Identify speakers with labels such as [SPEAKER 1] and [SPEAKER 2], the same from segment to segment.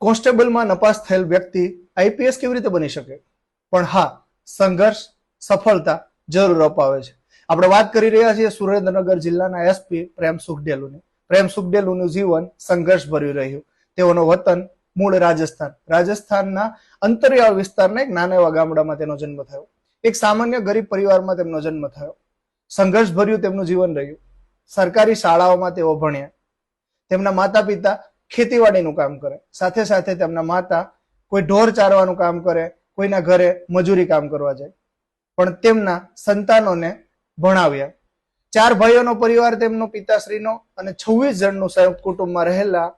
[SPEAKER 1] કોન્સ્ટેબલમાં નપાસ થયેલ વ્યક્તિ આઈપીએસ કેવી રીતે બની શકે? પણ હા, સંઘર્ષ, સફળતા જરૂર અપાવે છે. આપણે વાત કરી રહ્યા છીએ સુરેન્દ્રનગર જિલ્લાના એસપી પ્રેમ સુખડેલુની. પ્રેમ સુખડેલુનું જીવન સંઘર્ષ ભર્યું રહ્યું. તેઓનો વતન મૂળ રાજસ્થાન. રાજસ્થાનના અંતરિયાળ વિસ્તારના એક નાના એવા ગામડામાં તેનો જન્મ થયો. એક સામાન્ય ગરીબ પરિવારમાં તેમનો જન્મ થયો. સંઘર્ષ ભર્યું તેમનું જીવન રહ્યું. સરકારી શાળાઓમાં તેઓ ભણ્યા. તેમના માતા પિતા ખેતીવાડીનું કામ કરે. સાથે સાથે તેમના માતા કોઈ ઢોર ચારવાનું કામ કરે, કોઈના ઘરે મજૂરી કામ કરવા જાય. પણ તેમના સંતાનોને ભણાવ્યા. ચાર ભાઈઓનો પરિવાર તેમનો પિતાશ્રીનો અને છવ્વીસ જણનું સંયુક્ત કુટુંબમાં રહેલા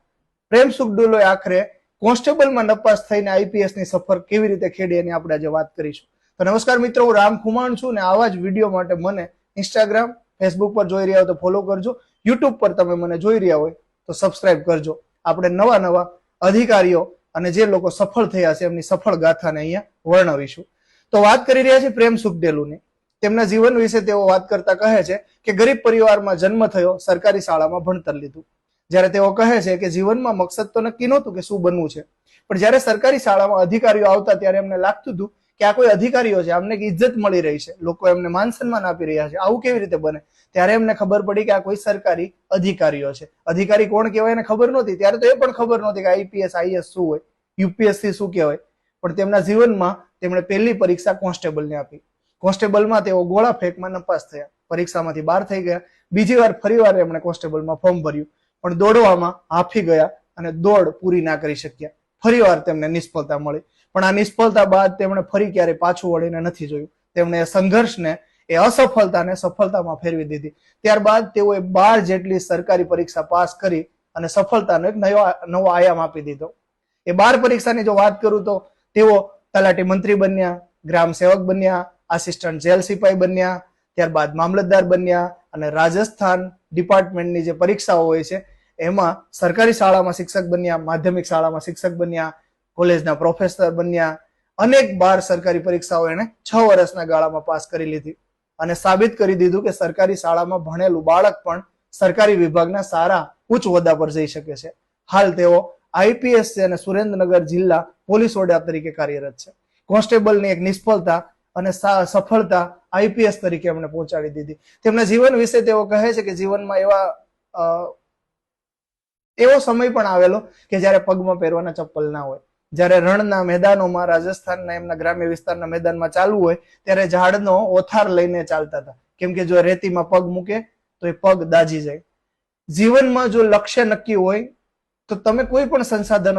[SPEAKER 1] પ્રેમ સુખડુલોએ આખરે કોન્સ્ટેબલમાં નપાસ થઈને આઈપીએસની સફર કેવી રીતે ખેડી એની આપણે આજે વાત કરીશું. તો નમસ્કાર મિત્રો, હું રામ ખુમાણ છું ને આવા જ વીડિયો માટે મને ઇન્સ્ટાગ્રામ ફેસબુક પર જોઈ રહ્યા હો તો ફોલો કરજો. યુટ્યુબ પર તમે મને જોઈ રહ્યા હોય તો સબસ્ક્રાઇબ કરજો. આપણે નવા નવા અધિકારીઓ અને જે લોકો સફળ થયા છે, એમની સફળ ગાથાને અહીંયા વર્ણવીશું. તો વાત કરી રહ્યા છીએ પ્રેમ સુખડેલુની. તેમના જીવન વિશે તેઓ વાત કરતા કહે છે કે ગરીબ પરિવારમાં જન્મ થયો, સરકારી શાળામાં ભણતર લીધું. જ્યારે તેઓ કહે છે કે જીવનમાં મકસદ તો નક્કી નહોતું કે શું બનવું છે. પણ જ્યારે સરકારી શાળામાં અધિકારીઓ આવતા ત્યારે એમને લાગતું હતું કે આ કોઈ અધિકારીઓ છે અમને ઇજ્જત મળી રહી છે. લોકો એમને માન સન્માન આપી રહ્યા છે. આવું કેવી રીતે બને? ત્યારે એમને ખબર પડી કે આ કોઈ સરકારી અધિકારીઓ છે. અધિકારી કોણ કહેવાય એને ખબર નહોતી. ત્યારે તો એ પણ ખબર નહોતી કે આઈપીએસ, આઈએસ શું હોય? યુપીએસસી શું કહેવાય? પણ તેમના જીવનમાં તેમણે પહેલી પરીક્ષા કોન્સ્ટેબલને આપી. કોન્સ્ટેબલમાં તેઓ ગોળા ફેંકમાં નપાસ થયા. પરીક્ષામાંથી બહાર થઈ ગયા. બીજી વાર ફરીવાર એમણે કોન્સ્ટેબલમાં ફોર્મ ભર્યું. પણ દોડવામાં હાફી ગયા અને દોડ પૂરી ના કરી શક્યા. ફરીવાર તેમને નિષ્ફળતા મળી. પણ આ નિષ્ફળતા બાદ તેમણે ફરી ક્યારે પાછું વળીને નથી જોયું. તેમણે સંઘર્ષને, એ અસફળતાને સફળતામાં ફેરવી દીધી. ત્યારબાદ તેઓએ બાર જેટલી સરકારી પરીક્ષા પાસ કરી અને સફળતાનો એક નવો નવો આયામ આપી દીધો. એ બાર પરીક્ષાની જો વાત કરું તો તેઓ તલાટી મંત્રી બન્યા, ગ્રામ સેવક બન્યા, આસિસ્ટન્ટ જેલ સિપાઈ બન્યા, ત્યારબાદ મામલતદાર બન્યા અને રાજસ્થાન ડિપાર્ટમેન્ટની જે પરીક્ષાઓ હોય છે એમાં સરકારી શાળામાં શિક્ષક બન્યા, માધ્યમિક શાળામાં શિક્ષક બન્યા, કોલેજના પ્રોફેસર બન્યા. અનેક બાર સરકારી પરીક્ષાઓ એને છ વર્ષના ગાળામાં પાસ કરી લીધી. અને સાબિત કરી દીધું કે સરકારી શાળામાં ભણેલું બાળક પણ સરકારી વિભાગના સારા ઉચ્ચ હોદ્દા પર જઈ શકે છે. હાલ તેઓ આઈપીએસ છે અને સુરેન્દ્રનગર જિલ્લા પોલીસ વડા તરીકે કાર્યરત છે. કોન્સ્ટેબલની એક નિષ્ફળતા અને સફળતા આઈપીએસ તરીકે એમને પહોંચાડી દીધી. તેમના જીવન વિશે તેઓ કહે છે કે જીવનમાં એવા એવો સમય પણ આવેલો કે જ્યારે પગમાં પહેરવાના ચપ્પલ ના હોય. જ્યારે રણના મેદાનોમાં, રાજસ્થાનના એમના ગ્રામ્ય વિસ્તારના મેદાનમાં ચાલવું હોય, ત્યારે ઝાડનો ઓથાર લઈને ચાલતા હતા. કેમ કે જો રેતીમાં પગ મૂકે, તો એ પગ દાજી જાય. જીવનમાં જો લક્ષ્ય નક્કી હોય, તો તમે કોઈ પણ સંસાધનો